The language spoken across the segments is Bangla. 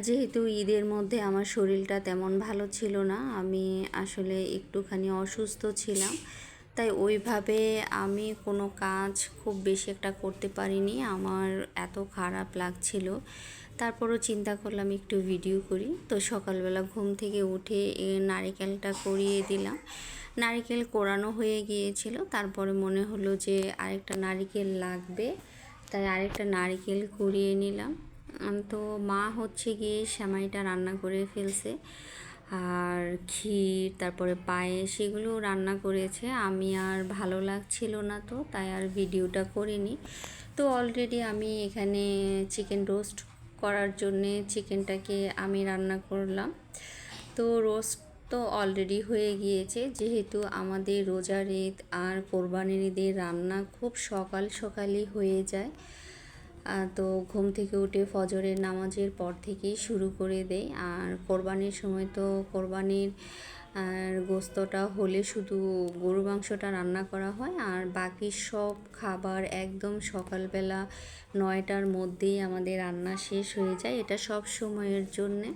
যেহেতু ঈদের মধ্যে আমার শরীরটা তেমন ভালো ছিল না, আমি আসলে একটুখানি অসুস্থ ছিলাম। তাই ওইভাবে আমি কোনো কাজ খুব বেশি একটা করতে পারিনি, আমার এত খারাপ লাগছিল। তারপরও চিন্তা করলাম একটু ভিডিও করি। তো সকালবেলা ঘুম থেকে উঠে নারিকেলটা করিয়ে দিলাম। নারিকেল কোরানো হয়ে গিয়েছিল, তারপরে মনে হলো যে আরেকটা নারিকেল লাগবে। তাই আরেকটা নারিকেল কুড়িয়ে নিলাম। তো মা হচ্ছে গিয়ে সেমাইটা রান্না করে ফেলছে। আর ক্ষীর, তারপরে পায়েস সেগুলো রান্না করেছে। আমি আর ভালো লাগছিল না তো, তাই আর ভিডিওটা করিনি। তো অলরেডি আমি এখানে চিকেন রোস্ট করার জন্যে চিকেনটাকে আমি রান্না করলাম। তো রোস্ট তো অলরেডি হয়ে গিয়েছে। যেহেতু আমাদের রোজার ঈদ আর কোরবানির ঈদের রান্না খুব সকাল সকালই হয়ে যায় তো ঘুম থেকে উঠে ফজরের নামাজের পর থেকেই শুরু করে দেয় আর কোরবানির সময় তো কোরবানির, আর গোস্তটা হলে শুধু গরু মাংসটা রান্না করা হয়। আর বাকি সব খাবার একদম সকালবেলা নয়টার মধ্যেই আমাদের রান্না শেষ হয়ে যায়। এটা সব সময়ের জন্যে।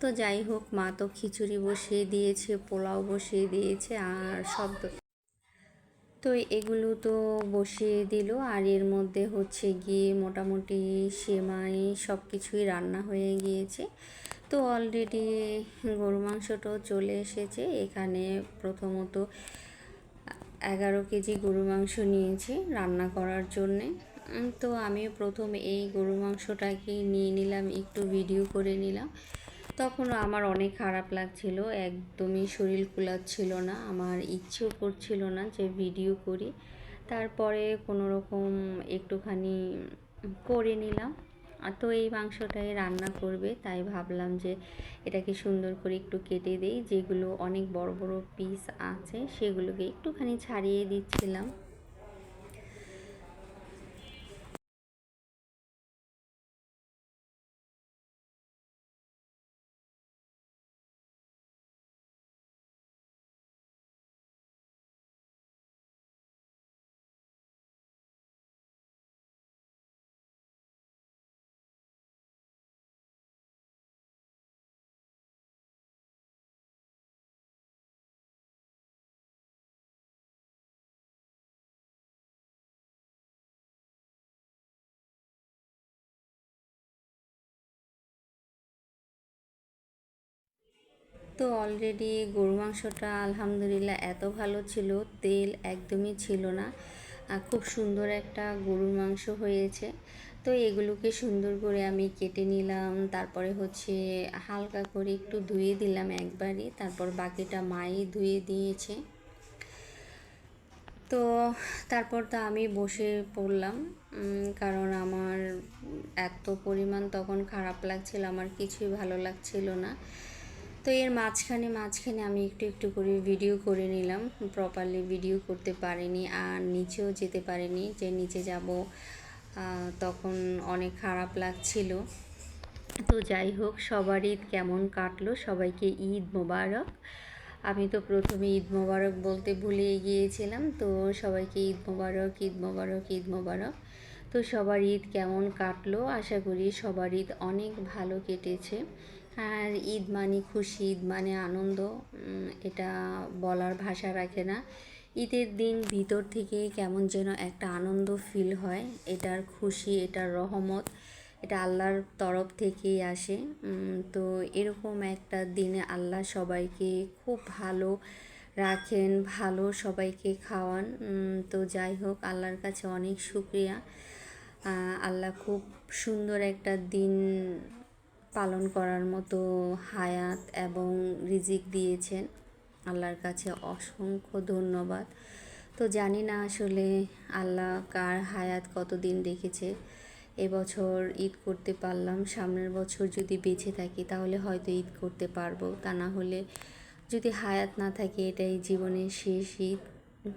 তো যাই হোক, মা তো খিচুড়ি বসিয়ে দিয়েছে, পোলাও বসিয়ে দিয়েছে, আর সব তো এগুলো তো বসিয়ে দিল। আর এর মধ্যে হচ্ছে গিয়ে মোটামুটি সেমাই সব কিছুই রান্না হয়ে গিয়েছে। তো অলরেডি গরু মাংসটাও চলে এসেছে। এখানে প্রথমত এগারো কেজি গরু মাংস নিয়েছি রান্না করার জন্যে। তো আমি প্রথম এই গরু মাংসটাকে নিয়ে নিলাম, একটু ভিডিও করে নিলাম। তখনও আমার অনেক খারাপ লাগছিল, একদমই শরীর কুলাচ্ছিল না, আমার ইচ্ছেও করছিল না যে ভিডিও করি। তারপরে কোনো রকম একটুখানি করে নিলাম। তো এই মাংসটাই রান্না করবে, তাই ভাবলাম যে এটাকে সুন্দর করে একটু কেটে দেই, যেগুলো অনেক বড় বড় পিস আছে সেগুলোকে একটুখানি ছাড়িয়ে দিচ্ছিলাম। তো অলরেডি গরু মাংসটা আলহামদুলিল্লাহ এত ভালো ছিল, তেল একদমই ছিল না। খুব সুন্দর একটা গরুর মাংস হয়েছে। তো এগুলোকে সুন্দর করে আমি কেটে নিলাম, তারপরে হচ্ছে হালকা করে একটু ধুয়ে দিলাম একবারই, তারপর বাকিটা মাই ধুয়ে দিয়েছে। তো তারপর তো আমি বসে পড়লাম কারণ আমার এত পরিমাণ তখন খারাপ লাগছিল, আমার কিছুই ভালো লাগছিল না। তো এর মাঝখানে মাঝখানে আমি একটু একটু করে ভিডিও করে নিলাম। প্রপারলি ভিডিও করতে পারিনি, আর নিচেও যেতে পারিনি। যে নিচে যাব তখন অনেক খারাপ লাগছিল। তো যাই হোক, সবার ঈদ কেমন কাটলো? সবাইকে ঈদ মোবারক। আমি তো প্রথমে ঈদ মোবারক বলতে ভুলে গিয়েছিলাম। তো সবাইকে ঈদ মোবারক ঈদ মোবারক ঈদ মোবারক। তো সবার ঈদ কেমন কাটলো? আশা করি সবার ঈদ অনেক ভালো কেটেছে। আর ঈদ মানে খুশি, ঈদ মানে আনন্দ এটা বলার ভাষা রাখে না। ঈদের দিন ভিতর থেকে কেমন যেন একটা আনন্দ ফিল হয়, এটার খুশি, এটার রহমত, এটা আল্লাহর তরফ থেকেই আসে। তো এরকম একটা দিনে আল্লাহ সবাইকে খুব ভালো রাখেন, ভালো সবাইকে খাওয়ান। তো যাই হোক, আল্লাহর কাছে অনেক শুক্রিয়া। আল্লাহ খুব সুন্দর একটা দিন পালন করার মতো হায়াত এবং রিজিক দিয়েছেন। আল্লাহর কাছে অসংখ্য ধন্যবাদ। তো জানি না আসলে আল্লাহ কার হায়াত কতদিন রেখেছে। এবছর ঈদ করতে পারলাম, সামনের বছর যদি বেঁচে থাকি তাহলে হয়তো ঈদ করতে পারব। তা না হলে যদি হায়াত না থাকে এটাই জীবনের শেষ ঈদ।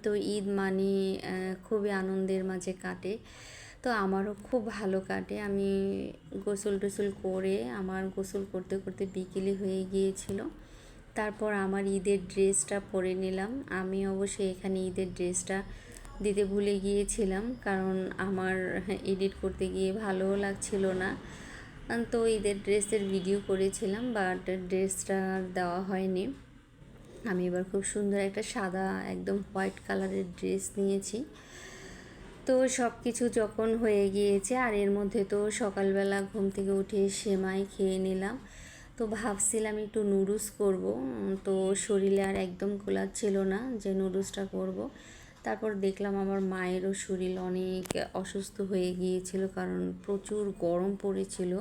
তো ঈদ মানে খুবই আনন্দের মাঝে কাটে। তো আমারও খুব ভালো কাটে। আমি গোসল টোসল করে আমার গোসল করতে করতে বিকেলে হয়ে গিয়েছিল। তারপর আমার ঈদের ড্রেসটা পরে নিলাম। আমি অবশ্যই এখানে ঈদের ড্রেসটা দিতে ভুলে গিয়েছিলাম কারণ আমার এডিট করতে গিয়ে ভালোও লাগছিল না। তো ঈদের ড্রেসের ভিডিও করেছিলাম বাট ড্রেসটা দেওয়া হয়নি। আমি এবার খুব সুন্দর একটা সাদা, একদম হোয়াইট কালারের ড্রেস নিয়েছি। তো সব কিছু যখন হয়ে গিয়েছে, আর এর মধ্যে তো সকালবেলা ঘুম থেকে উঠে সেমাই খেয়ে নিলাম। তো ভাবছিলাম একটু নুডলস করব। তো শরীরে আর একদম ছিল না যে নুডলসটা করব। তারপর দেখলাম আমার মায়েরও শরীর অনেক অসুস্থ হয়ে গিয়েছিল, কারণ প্রচুর গরম পড়েছিল।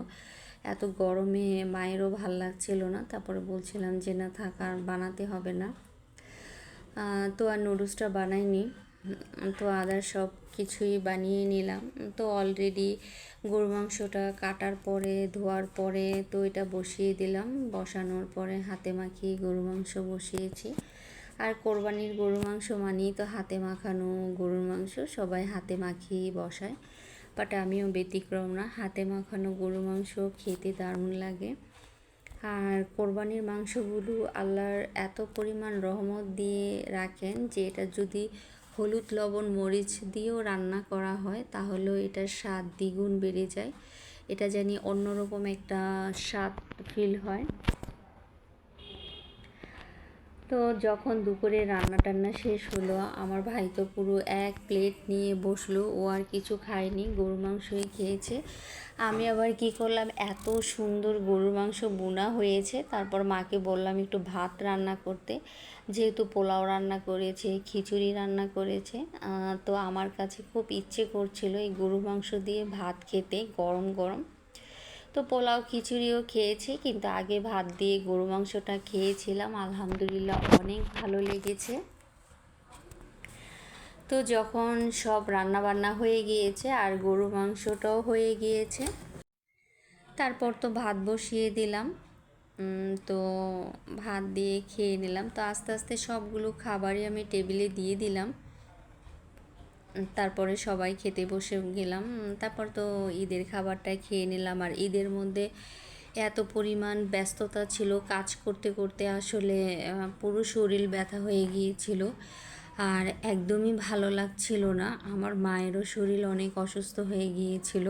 এত গরমে মায়েরও ভালো লাগছিল না। তারপরে বলছিলাম যে, না থাক, আর বানাতে হবে না। তো আর নুডলসটা বানাইনি। তো আদার সব কিছুই বানিয়ে নিলাম। তো অলরেডি গরু মাংসটা কাটার পরে, ধোয়ার পরে তো এটা বসিয়ে দিলাম। বসানোর পরে হাতে মাখিয়ে গরু মাংস বসিয়েছি। আর কোরবানির গরু মাংস মানেই তো হাতে মাখানো গরুর মাংস, সবাই হাতে মাখিয়ে বসায়। বাট আমিও ব্যতিক্রম না, হাতে মাখানো গরু মাংস খেতে দারুণ লাগে। আর কোরবানির মাংসগুলো আল্লাহর এত পরিমাণ রহমত দিয়ে রাখেন যে এটা যদি হলুদ, লবণ, মরিচ দিয়েও রান্না করা হয়, তাহলেও এটার স্বাদ দ্বিগুণ বেড়ে যায়। এটা জানি অন্যরকম একটা স্বাদ ফিল হয়। তো যখন দুপুরে রান্না টান্না শেষ হলো, আমার ভাই তো পুরো এক প্লেট নিয়ে বসল। ও আর কিছু খায়নি, গরুর মাংসই খেয়েছে। আমি আবার কি করলাম, এত সুন্দর গরুর মাংস বোনা হয়েছে। তারপর মাকে বললাম একটু ভাত রান্না করতে। যেহেতু পোলাও রান্না করেছে, খিচুড়ি রান্না করেছে তো আমার কাছে খুব ইচ্ছে করছিল এই গরু মাংস দিয়ে ভাত খেতে, গরম গরম। তো পোলাও খিচুড়িও খেয়েছি, কিন্তু আগে ভাত দিয়ে গরু মাংসটা খেয়েছিলাম। আলহামদুলিল্লাহ অনেক ভালো লেগেছে। তো যখন সব রান্না বান্না হয়ে গিয়েছে আর গরু মাংসটাও হয়ে গিয়েছে, তারপর তো ভাত বসিয়ে দিলাম। তো ভাত দিয়ে খেয়ে নিলাম। তো আস্তে আস্তে সবগুলো খাবারই আমি টেবিলে দিয়ে দিলাম। তারপরে সবাই খেতে বসে গেলাম। তারপর তো ঈদের খাবারটাই খেয়ে নিলাম। আর ঈদের মধ্যে এত পরিমাণ ব্যস্ততা ছিল কাজ করতে করতে আসলে পুরো শরীর ব্যথা হয়ে গিয়েছিল। আর একদমই ভালো লাগছিল না। আমার মায়েরও শরীর অনেক অসুস্থ হয়ে গিয়েছিল।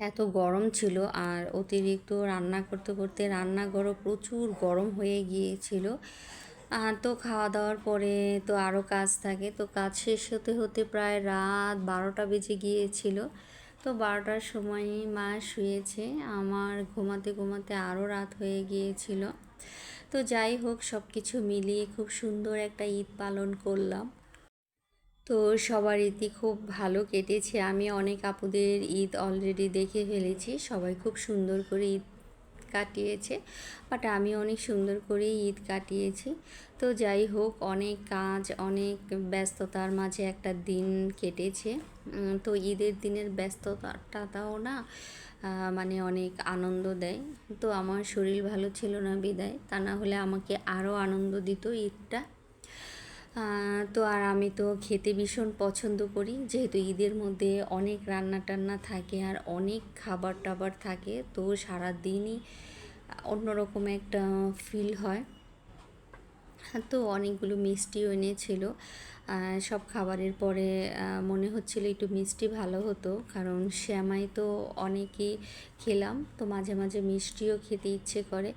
এত গরম ছিল আর অতিরিক্ত রান্না করতে করতে রান্নাঘরও প্রচুর গরম হয়ে গিয়েছিল। তো খাওয়া দাওয়ার পরে তো আরও কাজ থাকে। তো কাজ শেষ হতে হতে প্রায় রাত বারোটা বেজে গিয়েছিল। তো বারোটার সময় মা শুয়েছে। আমার ঘুমাতে ঘুমাতে আরও রাত হয়ে গিয়েছিল। তো যাই হোক সব কিছু মিলিয়ে খুব সুন্দর একটা ঈদ পালন করলাম। তো সবার ঈদই খুব ভালো কেটেছে। আমি অনেক আপুদের ঈদ অলরেডি দেখে ফেলেছি। সবাই খুব সুন্দর করে ঈদ কাটিয়েছে। বাট আমি অনেক সুন্দর করে ঈদ কাটিয়েছি। তো যাই হোক, অনেক কাজ, অনেক ব্যস্ততার মাঝে একটা দিন কেটেছে। তো ঈদের দিনের ব্যস্ততাটাও না মানে অনেক আনন্দ দেয়। তো আমার শরীর ভালো ছিল না বিদায়। তা না হলে আমাকে আরও আনন্দ দিত ঈদটা। তো আর আমি তো খেতে ভীষণ পছন্দ করি। যেহেতু ঈদের মধ্যে অনেক রান্না টান্না থাকে আর অনেক খাবার টাবার থাকে, তো সারা দিনই অন্যরকম একটা ফিল হয়। তো অনেকগুলো মিষ্টিও এনেছিল। সব খাবারের পরে মনে হচ্ছিল একটু মিষ্টি ভালো হতো, কারণ শ্যামাই তো অনেকই খেলাম, তো মাঝে মাঝে মিষ্টিও খেতে ইচ্ছে করে।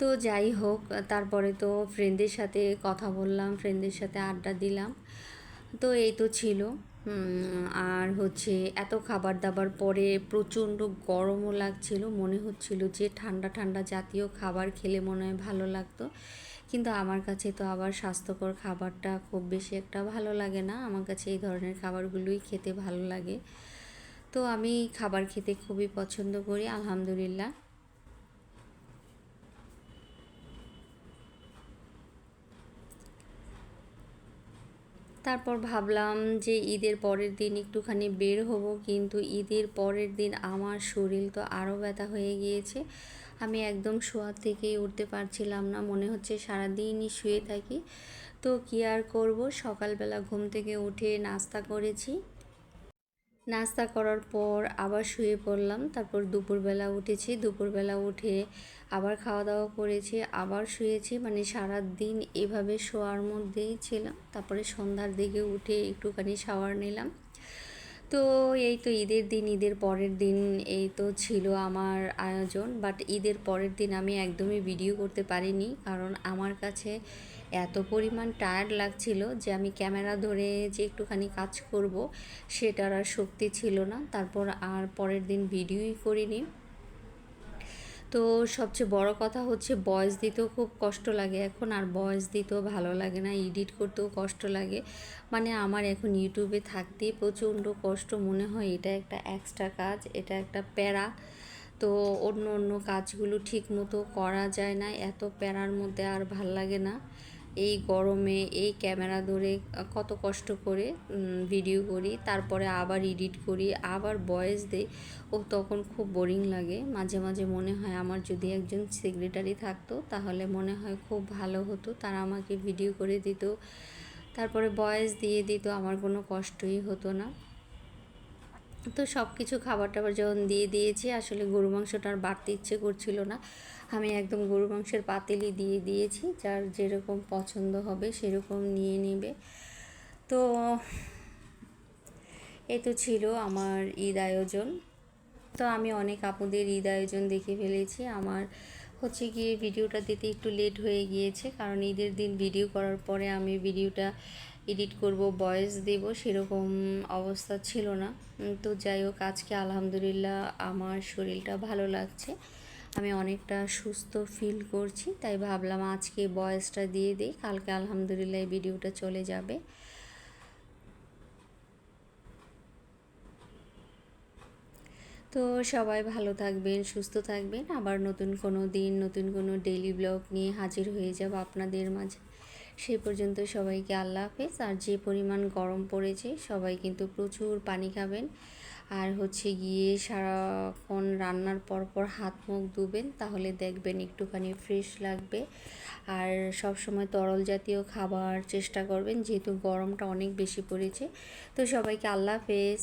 তো যাই হোক, তারপরে তো ফ্রেন্ডের সাথে কথা বললাম ফ্রেন্ডের সাথে আড্ডা দিলাম। তো এই তো ছিল। আর হচ্ছে এত খাবার দাবার পরে প্রচণ্ড গরমও লাগছিল। মনে হচ্ছিল যে ঠান্ডা ঠান্ডা জাতীয় খাবার খেলে মনে হয় ভালো লাগতো। কিন্তু আমার কাছে তো আবার স্বাস্থ্যকর খাবারটা খুব বেশি একটা ভালো লাগে না। আমার কাছে এই ধরনের খাবারগুলোই খেতে ভালো লাগে। তো আমি খাবার খেতে খুবই পছন্দ করি, আলহামদুলিল্লাহ। তারপর ভাবলাম যে ঈদের পরের দিন একটুখানি বের হব, কিন্তু ঈদের পরের দিন আমার শরীর তো আরও ব্যথা হয়ে গিয়েছে। আমি একদম শোয়ার থেকেই উঠতে পারছিলাম না, মনে হচ্ছে সারাদিনই শুয়ে থাকি। তো কী আর করব? সকালবেলা ঘুম থেকে উঠে নাস্তা করেছি। নাস্তা করার পর আবার শুয়ে পড়লাম। তারপর দুপুরবেলা উঠেছি। দুপুরবেলা উঠে আবার খাওয়া দাওয়া করেছি। আবার শুয়েছি। মানে সারা দিন এভাবে শোয়ার মধ্যেই ছিলাম। তারপরে সন্ধ্যার দিকে উঠে একটুখানি শাওয়ার নিলাম। তো এই তো ঈদের দিন, ঈদের পরের দিন এই তো ছিল আমার আয়োজন বাট ঈদের পরের দিন আমি একদমই ভিডিও করতে পারিনি, কারণ আমার কাছে এত পরিমাণ টায়ার্ড লাগছিল যে আমি ক্যামেরা ধরে যে একটুখানি কাজ করব, সেটার আর শক্তি ছিল না, তারপর আর পরের দিন ভিডিওই করিনি। তো সবচেয়ে বড় কথা হচ্ছে বয়স দিতেও খুব কষ্ট লাগে। এখন আর বয়স দিতেও ভালো লাগে না, এডিট করতেও কষ্ট লাগে। মানে আমার এখন ইউটিউবে থাকতেই প্রচণ্ড কষ্ট, মনে হয় এটা একটা এক্সট্রা কাজ, এটা একটা প্যারা। তো অন্য অন্য কাজগুলো ঠিক মতো করা যায় না, এত প্যারার মধ্যে আর ভালো লাগে না। এই গরমে, এই ক্যামেরা ধরে কত কষ্ট করে ভিডিও করি, তারপরে আবার এডিট করি, আবার বয়েস দিই। ও তখন খুব বোরিং লাগে। মাঝে মাঝে মনে হয় আমার যদি একজন সেক্রেটারি থাকতো, তাহলে মনে হয় খুব ভালো হতো। তারা আমাকে ভিডিও করে দিত। তারপরে বয়েস দিয়ে দিত, আমার কোনো কষ্টই হতো না। তো সব কিছু খাবার টাবার যখন দিয়ে দিয়েছি, আসলে গরু মাংসটা আর বাড়তে ইচ্ছে করছিল না। আমি একদম গরু মাংসের পাতিলি দিয়ে দিয়েছি, যার যেরকম পছন্দ হবে সেরকম নিয়ে নেবে। তো এ তো ছিল আমার ঈদ আয়োজন। তো আমি অনেক আপুদের ঈদ আয়োজন দেখে ফেলেছি। আমার হচ্ছে গিয়ে ভিডিওটা দিতে একটু লেট হয়ে গিয়েছে, কারণ ঈদের দিন ভিডিও করার পরে আমি ভিডিওটা এডিট করব বয়েস দেব, সেরকম অবস্থা ছিল না। তো যাই হোক, আজকে আলহামদুলিল্লাহ আমার শরীরটা ভালো লাগছে। আমি অনেকটা সুস্থ ফিল করছি, তাই ভাবলাম আজকে বয়েসটা দিয়ে দিই, কালকে আলহামদুলিল্লাহ এই ভিডিওটা চলে যাবে। তো সবাই ভালো থাকবেন, সুস্থ থাকবেন। আবার নতুন কোনো দিন, নতুন কোনো ডেইলি ব্লগ নিয়ে হাজির হয়ে যাব আপনাদের মাঝে। সেই পর্যন্ত সবাইকে আল্লাহ হাফেজ। আর যে পরিমাণ গরম পড়েছে, সবাই কিন্তু প্রচুর পানি খাবেন। আর হচ্ছে গিয়ে সারাক্ষণ রান্নার পর পর হাত মুখ ধুবেন, তাহলে দেখবেন একটুখানি ফ্রেশ লাগবে। আর সব সময় তরল জাতীয় খাবার চেষ্টা করবেন, যেহেতু গরমটা অনেক বেশি পড়েছে। তো সবাইকে আল্লাহ হাফেজ।